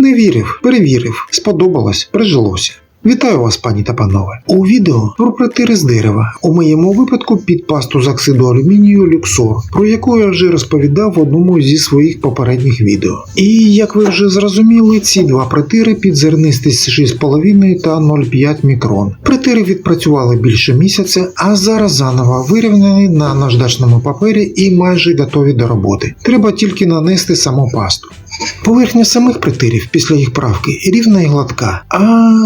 Не вірив, перевірив, сподобалось, прижилося. Вітаю вас, пані та панове. У відео про притири з дерева, у моєму випадку під пасту з оксиду алюмінію люксор, про яку я вже розповідав в одному зі своїх попередніх відео. І як ви вже зрозуміли, ці два притири під зернистість 6,5 та 0,5 мікрон. Притири відпрацювали більше місяця, а зараз заново вирівняні на наждачному папері і майже готові до роботи. Треба тільки нанести саму пасту. Поверхня самих притирів після їх правки рівна і гладка, а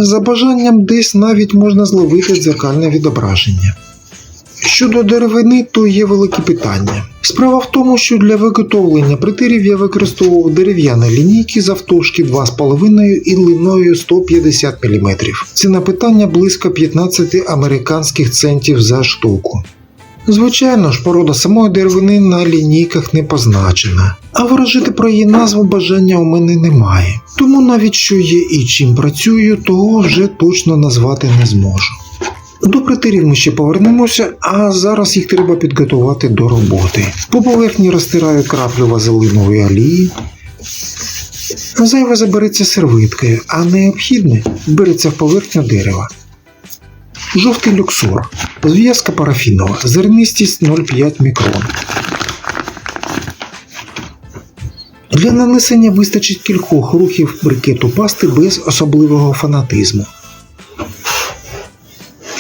за бажанням десь навіть можна зловити дзеркальне відображення. Щодо деревини, то є великі питання. Справа в тому, що для виготовлення притирів я використовував дерев'яні лінійки завтовшки 2,5 і длиною 150 мм. Ціна питання близько 15 американських центів за штуку. Звичайно ж, порода самої деревини на лінійках не позначена, а ворожити про її назву бажання у мене немає. Тому навіть що є і чим працюю, того вже точно назвати не зможу. До притирів ми ще повернемося, а зараз їх треба підготувати до роботи. По поверхні розтираю краплю вазелинової олії. Зайве забереться сервиткою, а необхідне береться в поверхню дерева. Жовтий люксор. Зв'язка парафінова. Зернистість 0,5 мікрон. Для нанесення вистачить кількох рухів брикету пасти без особливого фанатизму.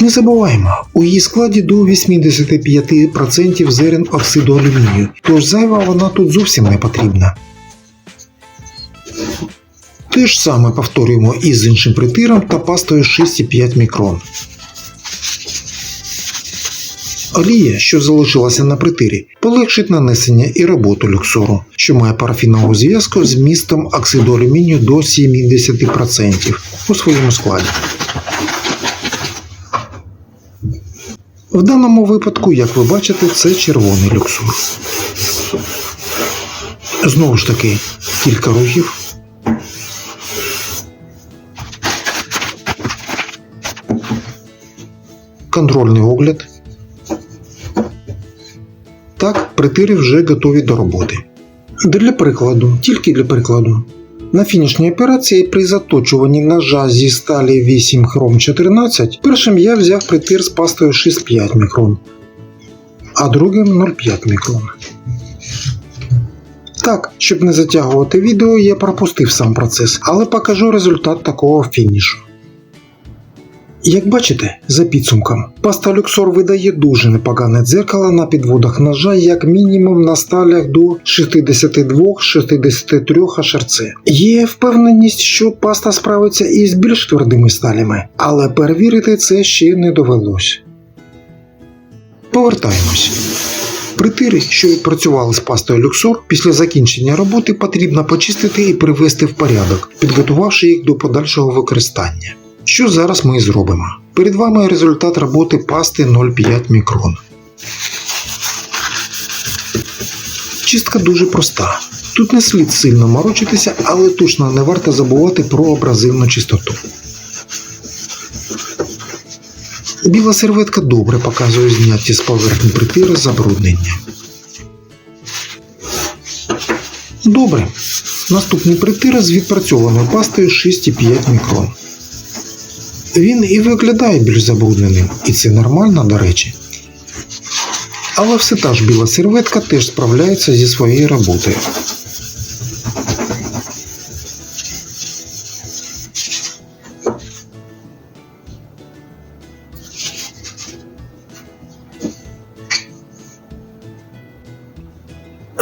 Не забуваємо, у її складі до 85% зерен оксиду алюмінію, тож зайва вона тут зовсім не потрібна. Те ж саме повторюємо і з іншим притиром та пастою 6,5 мікрон. Олія, що залишилася на притирі, полегшить нанесення і роботу люксору, що має парафінову зв'язку з містом оксиду алюмінію до 70% у своєму складі. В даному випадку, як ви бачите, це червоний люксор. Знову ж таки, кілька рухів. Контрольний огляд. Притири вже готові до роботи. Для прикладу, тільки для прикладу. На фінішній операції при заточуванні ножа зі сталі 8 хром 14 першим я взяв притир з пастою 6,5 мікрон, а другим 0,5 мікрон. Так, щоб не затягувати відео, я пропустив сам процес, але покажу результат такого фінішу. Як бачите, за підсумком, паста Люксор видає дуже непогане дзеркало на підводах ножа, як мінімум на сталях до 62-63 HRC. Є впевненість, що паста справиться із більш твердими сталями, але перевірити це ще не довелось. Повертаємось. Притири, що відпрацювали з пастою Люксор, після закінчення роботи потрібно почистити і привести в порядок, підготувавши їх до подальшого використання. Що зараз ми і зробимо? Перед вами результат роботи пасти 0,5 мікрон. Чистка дуже проста. Тут не слід сильно морочитися, але точно не варто забувати про абразивну чистоту. Біла серветка добре показує зняті з поверхні притира забруднення. Добре. Наступний притир з відпрацьованою пастою 6,5 мікрон. Він і виглядає більш забрудненим, і це нормально, до речі. Але все та ж біла серветка теж справляється зі своєю роботою.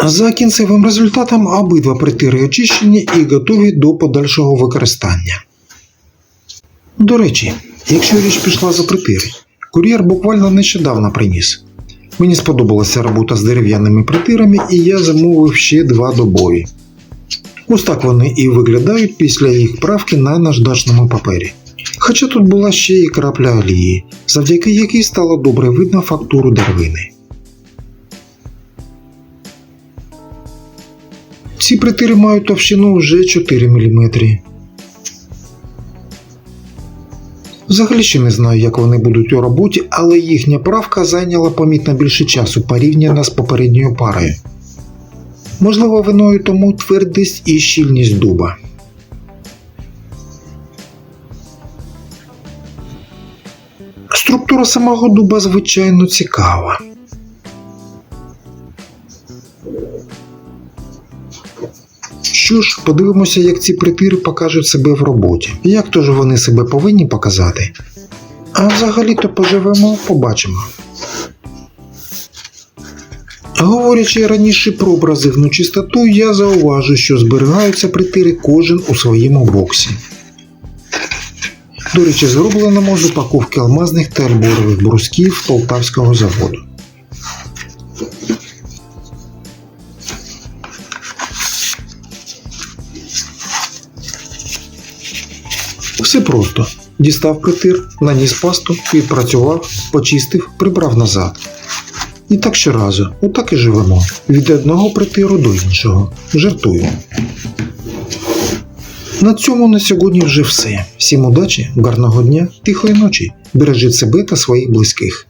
За кінцевим результатом обидва притири очищені і готові до подальшого використання. До речі, якщо річ пішла за притири, кур'єр буквально нещодавно приніс. Мені сподобалася робота з дерев'яними притирами, і я замовив ще два добові. Ось так вони і виглядають після їх правки на наждачному папері. Хоча тут була ще і крапля олії, завдяки якій стало добре видно фактуру деревини. Ці притири мають товщину вже 4 мм. Взагалі ще не знаю, як вони будуть у роботі, але їхня правка зайняла помітно більше часу порівняно з попередньою парою. Можливо, виною тому твердість і щільність дуба. Структура самого дуба звичайно цікава. Що ж, подивимося, як ці притири покажуть себе в роботі. Як то ж вони себе повинні показати? А взагалі-то поживемо, побачимо. Говорячи раніше про абразивну чистоту, я зауважу, що зберігаються притири кожен у своєму боксі. До речі, зробленому з упаковки алмазних та альборових брусків полтавського заводу. Все просто. Дістав притир, наніс пасту, відпрацював, почистив, прибрав назад. І так щоразу, отак і живемо. Від одного притиру до іншого. Жартую. На цьому на сьогодні вже все. Всім удачі, гарного дня, тихої ночі. Бережіть себе та своїх близьких.